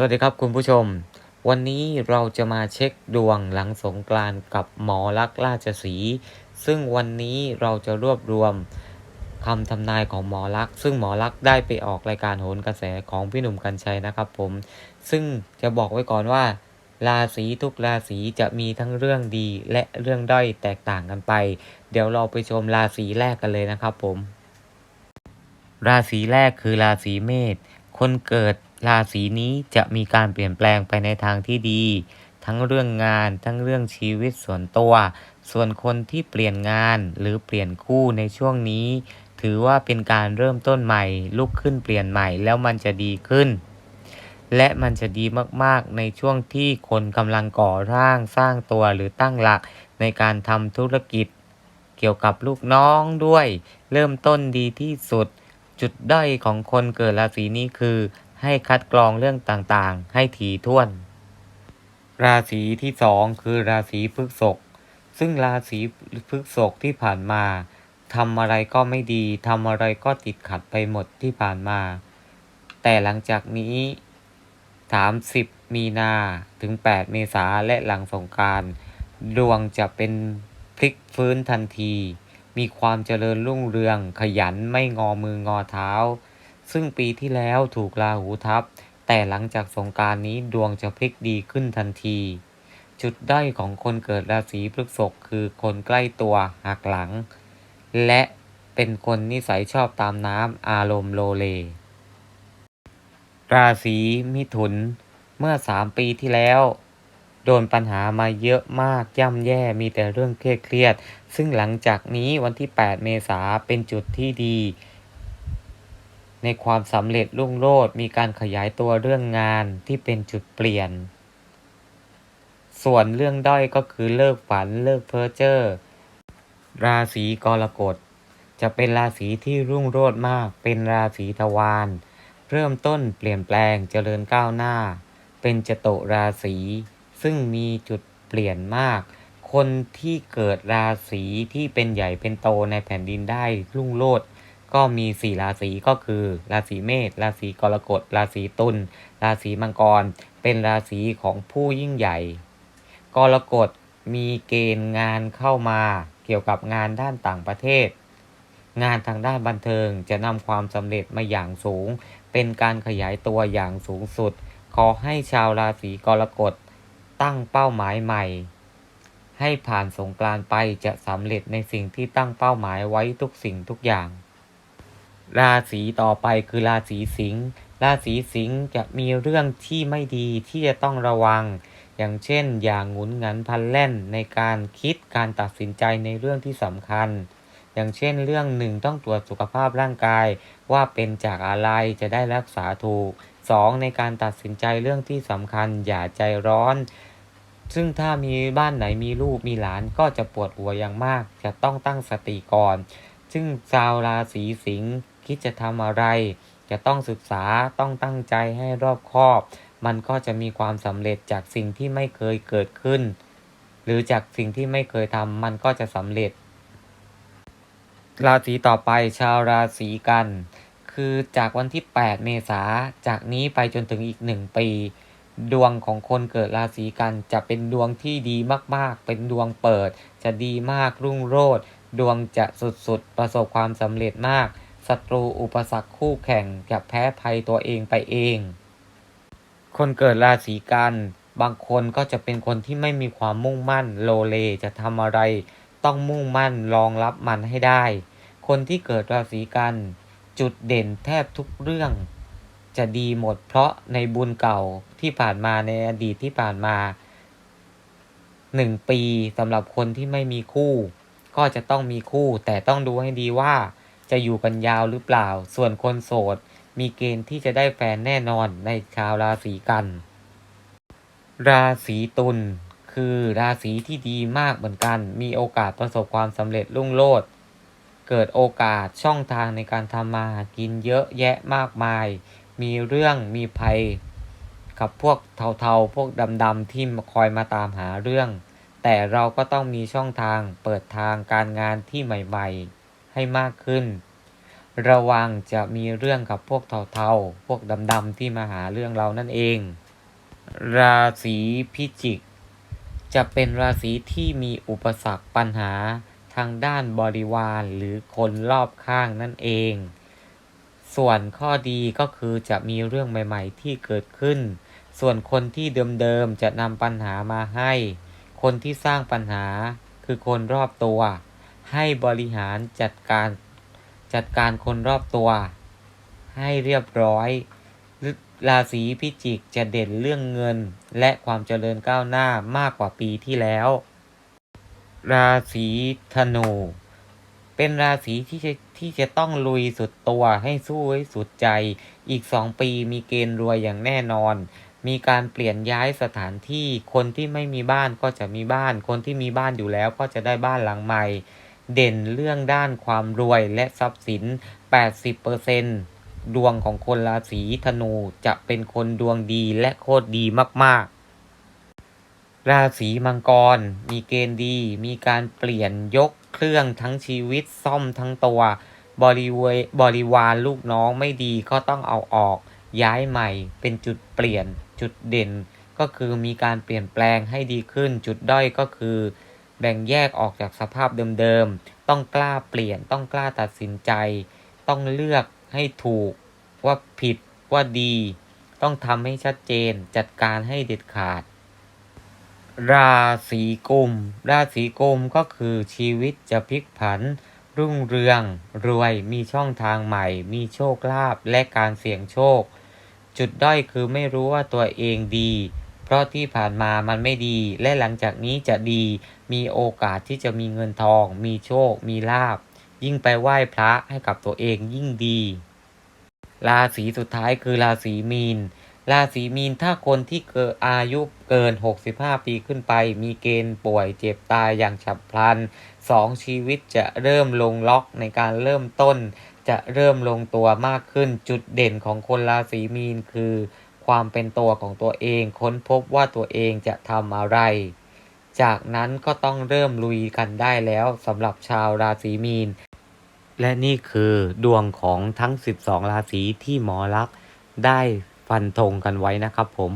สวัสดีครับคุณผู้ชม วันนี้เราจะมาเช็คดวงหลังสงกรานต์กับหมอลักษ์ราชสี ซึ่งวันนี้เราจะรวบรวมคำทำนายของหมอลักษ์ซึ่งหมอลักษ์ได้ไปออกรายการโหนกระแสของพี่หนุ่มกัญชัยนะครับผม ซึ่งจะบอกไว้ก่อนว่า ราศีทุกราศีจะมีทั้งเรื่องดีและเรื่องด้อยแตกต่างกันไป เดี๋ยวเราไปชมราศีแรกกันเลยนะครับผม ราศีแรกคือราศีเมษคนเกิด ราศีนี้จะมีการเปลี่ยนแปลงไปในทางที่ดี ทั้งเรื่องงาน ทั้งเรื่องชีวิตส่วนตัว ส่วนคนที่เปลี่ยนงานหรือเปลี่ยนคู่ในช่วงนี้ ถือว่าเป็นการเริ่มต้นใหม่ ลุกขึ้นเปลี่ยนใหม่แล้วมันจะดีขึ้น และมันจะดีมากๆ ในช่วงที่คนกำลังก่อร่างสร้างตัวหรือตั้งหลักในการทำธุรกิจ เกี่ยวกับลูกน้องด้วย เริ่มต้นดีที่สุด จุดด้อยของคนเกิดราศีนี้คือ ให้คัดกรองเรื่องต่างๆ ให้ถี่ถ้วน ราศีที่สองคือราศีพฤษภซึ่งราศีพฤษภที่ผ่านมาทำอะไรก็ไม่ดีทำอะไรก็ติดขัดไปหมดที่ผ่านมา แต่หลังจากนี้ 30 มีนาถึง 8 เมษาและหลังสงการดวงจะเป็นพลิกฟื้นทันที มีความเจริญรุ่งเรืองขยันไม่งอมืองอเท้า ซึ่งปีที่แล้วถูกราหูทับ แต่หลังจากสงการนี้ดวงจะพลิกดีขึ้นทันที จุดด้อยของคนเกิดราศีพฤษภคือคนใกล้ตัวหักหลัง และเป็นคนนิสัยชอบตามน้ำอารมณ์โลเล ราศีมิถุน เมื่อสามปีที่แล้วโดนปัญหามาเยอะมากย่ำแย่มีแต่เรื่องเครียดๆซึ่งหลังจากนี้วันที่ 8 เมษาเป็นจุดที่ดี ในความสำเร็จรุ่งโรจน์มีการขยายตัวเรื่องงานที่เป็นจุดเปลี่ยน ส่วนเรื่องด้อยก็คือเลิกฝันเลิกเพ้อเจ้อราศีกรกฎ จะเป็นราศีที่รุ่งโรจน์มาก เป็นราศีทวารเริ่มต้นเปลี่ยนแปลงเจริญก้าวหน้า เป็นจตุราศีซึ่งมีจุดเปลี่ยนมาก คนที่เกิดราศีที่เป็นใหญ่เป็นโตในแผ่นดินได้รุ่งโรจน์ ก็มีสี่ราศีก็คือ ราศีเมษราศีกรกฎราศีตุลราศีมังกร เป็นราศีของผู้ยิ่งใหญ่ กรกฎมีเกณฑ์งานเข้ามาเกี่ยวกับงานด้านต่างประเทศ งานทางด้านบันเทิงจะนำความสำเร็จมาอย่างสูง เป็นการขยายตัวอย่างสูงสุด ขอให้ชาวราศีกรกฎตั้งเป้าหมายใหม่ ให้ผ่านสงกรานไปจะสำเร็จในสิ่งที่ตั้งเป้าหมายไว้ทุกสิ่งทุกอย่าง ราศีต่อไปคือราศีสิงห์ ราศีสิงห์จะมีเรื่องที่ไม่ดีที่จะต้องระวัง อย่างเช่น อย่างหงุนงันพันแล่นในการคิดการตัดสินใจในเรื่องที่สำคัญ อย่างเช่น เรื่องหนึ่งต้องตรวจสุขภาพร่างกาย ว่าเป็นจากอะไรจะได้รักษาถูก 2. ในการตัดสินใจเรื่องที่สำคัญอย่าใจร้อน ซึ่งถ้ามีบ้านไหนมีลูกมีหลานก็จะปวดหัวอย่างมาก จะต้องตั้งสติก่อน ซึ่งชาวราศีสิงห์ คิดจะทำอะไร จะต้องศึกษาต้องตั้งใจให้รอบคอบ มันก็จะมีความสำเร็จจากสิ่งที่ไม่เคยเกิดขึ้น หรือจากสิ่งที่ไม่เคยทำมันก็จะสำเร็จ ราศีต่อไปชาวราศีกัน คือจากวันที่ 8 เมษาจากนี้ไปจนถึงอีก 1 ปี ดวงของคนเกิดราศีกันจะเป็นดวงที่ดีมากๆ เป็นดวงเปิด จะดีมากรุ่งโรจน์ดวงจะสุดๆ ประสบความสำเร็จมาก ศัตรูอุปสรรคคู่แข่งจะแพ้ภัยตัวเองไปเอง คนเกิดราศีกัน บางคนก็จะเป็นคนที่ไม่มีความมุ่งมั่นโลเลจะทำอะไร ต้องมุ่งมั่นรองรับมันให้ได้ คนที่เกิดราศีกัน จุดเด่นแทบทุกเรื่อง จะดีหมดเพราะในบุญเก่าที่ผ่านมาในอดีตที่ผ่านมาหนึ่งปีสำหรับคนที่ไม่มีคู่ ก็จะต้องมีคู่แต่ต้องดูให้ดีว่า จะอยู่กันยาวหรือเปล่า ส่วนคนโสด มีเกณฑ์ที่จะได้แฟนแน่นอนในชาวราศีกัน ราศีตุลคือราศีที่ดีมากเหมือนกัน มีโอกาสประสบความสำเร็จรุ่งโรจน์เกิดโอกาสช่องทางในการทำมาหากินเยอะแยะมากมาย มีเรื่องมีภัย กับพวกเทาๆ พวกดำๆที่คอยมาตามหาเรื่อง แต่เราก็ต้องมีช่องทางเปิดทางการงานที่ใหม่ ๆ ให้มากขึ้น ระวังจะมีเรื่องกับพวกเทาๆ พวกดำๆที่มาหาเรื่องเรานั่นเอง ราศีพิจิก จะเป็นราศีที่มีอุปสรรคปัญหาทางด้านบริวารหรือคนรอบข้างนั่นเอง ส่วนข้อดีก็คือจะมีเรื่องใหม่ๆที่เกิดขึ้น ส่วนคนที่เดิมๆจะนำปัญหามาให้ คนที่สร้างปัญหาคือคนรอบตัว ให้บริหารจัดการจัดการคนรอบตัว ให้เรียบร้อย ราศีพิจิกจะเด่นเรื่องเงิน และความเจริญก้าวหน้ามากกว่าปีที่แล้ว ราศีธนู เป็นราศีที่จะที่จะต้องลุยสุดตัวให้สู้ให้สุดใจ อีกสองปีมีเกณฑ์รวยอย่างแน่นอน มีการเปลี่ยนย้ายสถานที่ คนที่ไม่มีบ้านก็จะมีบ้าน คนที่มีบ้านอยู่แล้วก็จะได้บ้านหลังใหม่ เด่นเรื่องด้านความรวยและทรัพย์สิน 80%ดวงของคนราศีธนูจะเป็นคนดวงดีและโคตรดีมากๆ ราศีมังกร มีเกณฑ์ดี มีการเปลี่ยนยกเครื่องทั้งชีวิตซ่อมทั้งตัว บริเวบริวารลูกน้องไม่ดีก็ต้องเอาออก ย้ายใหม่เป็นจุดเปลี่ยนจุดเด่นก็คือมีการเปลี่ยนแปลงให้ดีขึ้นจุดด้อยก็คือ แบ่งแยกออกจากสภาพเดิมๆ ต้องกล้าเปลี่ยน ต้องกล้าตัดสินใจ ต้องเลือกให้ถูก ว่าผิดว่าดี ต้องทำให้ชัดเจน จัดการให้เด็ดขาด ราศีกุม ราศีกุมก็คือชีวิตจะพลิกผัน รุ่งเรือง รวย มีช่องทางใหม่ มีโชคลาภและการเสี่ยงโชค จุดด้อยคือไม่รู้ว่าตัวเองดี เพราะที่ผ่านมามันไม่ดี และหลังจากนี้จะดี มีโอกาสที่จะมีเงินทอง มีโชค มีลาบ ยิ่งไปไหว้พระให้กับตัวเองยิ่งดี ราศีสุดท้ายคือราศีมีน ราศีมีนถ้าคนที่เกิดอายุเกิน 65 ปีขึ้นไป มีเกณฑ์ป่วยเจ็บตายอย่างฉับพลันสองชีวิตจะเริ่มลงล็อกในการเริ่มต้น จะเริ่มลงตัวมากขึ้นจุดเด่นของคนราศีมีนคือ ความเป็นตัวของตัวเอง ค้นพบว่าตัวเองจะทำอะไร จากนั้นก็ต้องเริ่มลุยกันได้แล้วสำหรับชาวราศีมีน และนี่คือดวงของทั้ง 12 ราศีที่หมอลักษณ์ได้ฟันธงกันไว้นะครับผม